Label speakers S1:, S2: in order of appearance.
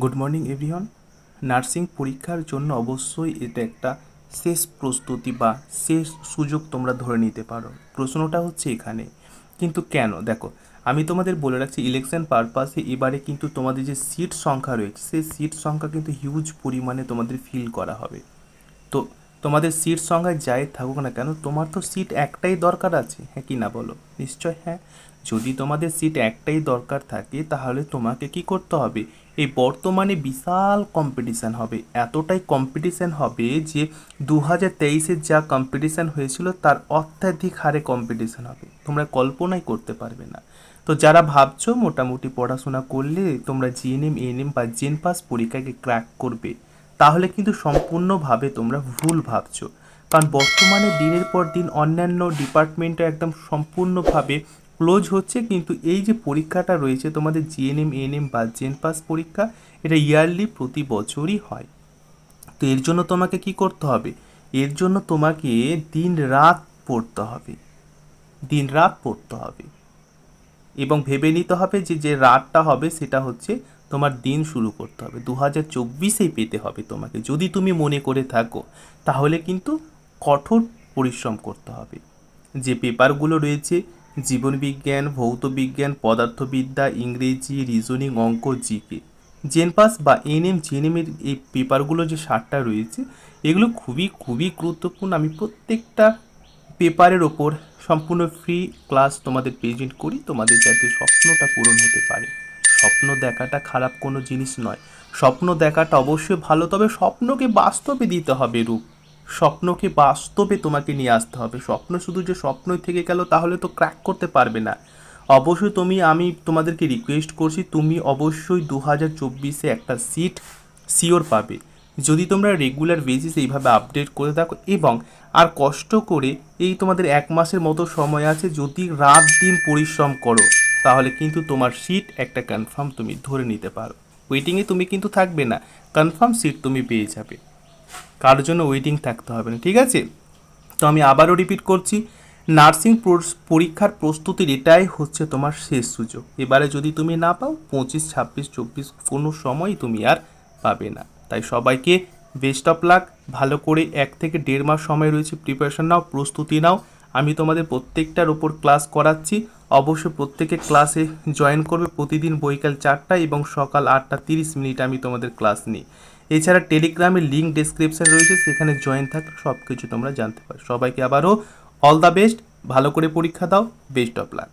S1: Good morning everyone nursing পরীক্ষার জন্য অবশ্যই এটা একটা শেষ প্রস্তুতি বা শেষ সুযোগ তোমরা ধরে নিতে পারো। প্রশ্নটা হচ্ছে এখানে, কিন্তু কেন? দেখো, আমি তোমাদের বলে রাখছি ইলেকশন পারপাসে এবারে কিন্তু তোমাদের যে সিট সংখ্যা রয়েছে, সেই সিট সংখ্যা কিন্তু হিউজ পরিমাণে তোমাদের ফিল করা হবে। তো তোমাদের সিট সংখ্যায় যাই থাকুক না কেন, তোমার তো সিট একটাই দরকার আছে হ্যাঁ কি না বলো? নিশ্চয় হ্যাঁ? যদি তোমাদের সিট একটাই দরকার থাকে, তাহলে তোমাকে কি করতে হবে? এই বর্তমানে বিশাল কম্পিটিশান হবে। এতটাই কম্পিটিশান হবে যে দু হাজার তেইশের যা কম্পিটিশান হয়েছিল, তার অত্যাধিক হারে কম্পিটিশান হবে। তোমরা কল্পনাই করতে পারবে না। তো যারা ভাবছ মোটামুটি পড়াশোনা করলে, তোমরা জিএনএম এএনএম বা জেন পাস পরীক্ষাকে ক্র্যাক করবে, তাহলে কিন্তু সম্পূর্ণভাবে তোমরা ভুল ভাবছ। কারণ বর্তমানে দিনের পর দিন অন্যান্য ডিপার্টমেন্টে একদম সম্পূর্ণভাবে ক্লোজ হচ্ছে, কিন্তু এই যে পরীক্ষাটা রয়েছে, তোমাদের জিএনএম এএনএম বা জেন পাস পরীক্ষা, এটা ইয়ারলি প্রতি বছরই হয়। তো এর জন্য তোমাকে কি করতে হবে? এর জন্য তোমাকে দিন রাত পড়তে হবে। দিন রাত পড়তে হবে। এবং ভেবে নিতে হবে যে যে রাতটা হবে, সেটা হচ্ছে তোমার দিন শুরু করতে হবে। দু হাজার চব্বিশেই পেতে হবে তোমাকে। যদি তুমি মনে করে থাকো, তাহলে কিন্তু কঠোর পরিশ্রম করতে হবে। যে পেপারগুলো রয়েছে জীবনবিজ্ঞান ভৌত বিজ্ঞান পদার্থবিদ্যা, ইংরেজি রিজনিং অঙ্ক জিকে জেনপাস বা এনএম জেনএমের এই পেপারগুলো যে সারটা রয়েছে, এগুলো খুবই খুবই গুরুত্বপূর্ণ। আমি প্রত্যেকটা পেপারের ওপর সম্পূর্ণ ফ্রি ক্লাস তোমাদের প্রেজেন্ট করি। তোমাদের যাতে স্বপ্নটা পূরণ হতে পারে। স্বপ্ন দেখাটা খারাপ কোনো জিনিস নয়। স্বপ্ন দেখাটা অবশ্যই ভালো, তবে স্বপ্নকে বাস্তবে দিতে হবে রূপ। স্বপ্নকে বাস্তবে তোমাকে নিয়ে আসতে হবে? স্বপ্ন শুধু যে স্বপ্নই থেকে গেল, তাহলে তো ক্র্যাক করতে পারবে না। অবশ্যই তুমি, আমি তোমাদেরকে রিকোয়েস্ট করছি, তুমি অবশ্যই দু হাজার চব্বিশে একটা সিট সিওর পাবে। যদি তোমরা রেগুলার বেসিস এইভাবে আপডেট করে থাকো এবং আর কষ্ট করে এই তোমাদের এক মাসের মতো সময় আছে, যদি রাত দিন পরিশ্রম করো, তাহলে কিন্তু তোমার সিট একটা কনফার্ম তুমি ধরে নিতে পারো। ওয়েটিংয়ে তুমি কিন্তু থাকবে না কনফার্ম সিট তুমি পেয়ে যাবে। কারোর জন্য ওয়েটিং থাকতে হবে না, ঠিক আছে? তো আমি আবারও রিপিট করছি নার্সিং পরীক্ষার প্রস্তুতির এটাই হচ্ছে তোমার শেষ সুযোগ। এবারে যদি তুমি না পাও, পঁচিশ, ছাব্বিশ, চব্বিশ, কোনো সময় তুমি আর পাবে না। তাই সবাইকে বেস্ট অফ লাক ভালো করে এক থেকে দেড় মাস সময় রয়েছে প্রিপারেশন নাও, প্রস্তুতি নাও। আমি তোমাদের প্রত্যেকটার ওপর ক্লাস করাচ্ছি। অবশ্যই প্রত্যেকে ক্লাসে জয়েন করবে প্রতিদিন বৈকাল চারটা এবং সকাল আটটা তিরিশ মিনিট আমি তোমাদের ক্লাস নিই। এছাড়া টেলিগ্রামের লিঙ্ক ডিসক্রিপশান রয়েছে, সেখানে জয়েন থাকলে সব কিছু তোমরা জানতে পারো সবাইকে আবারও অল দ্য বেস্ট ভালো করে পরীক্ষা দাও বেস্ট অফ লাক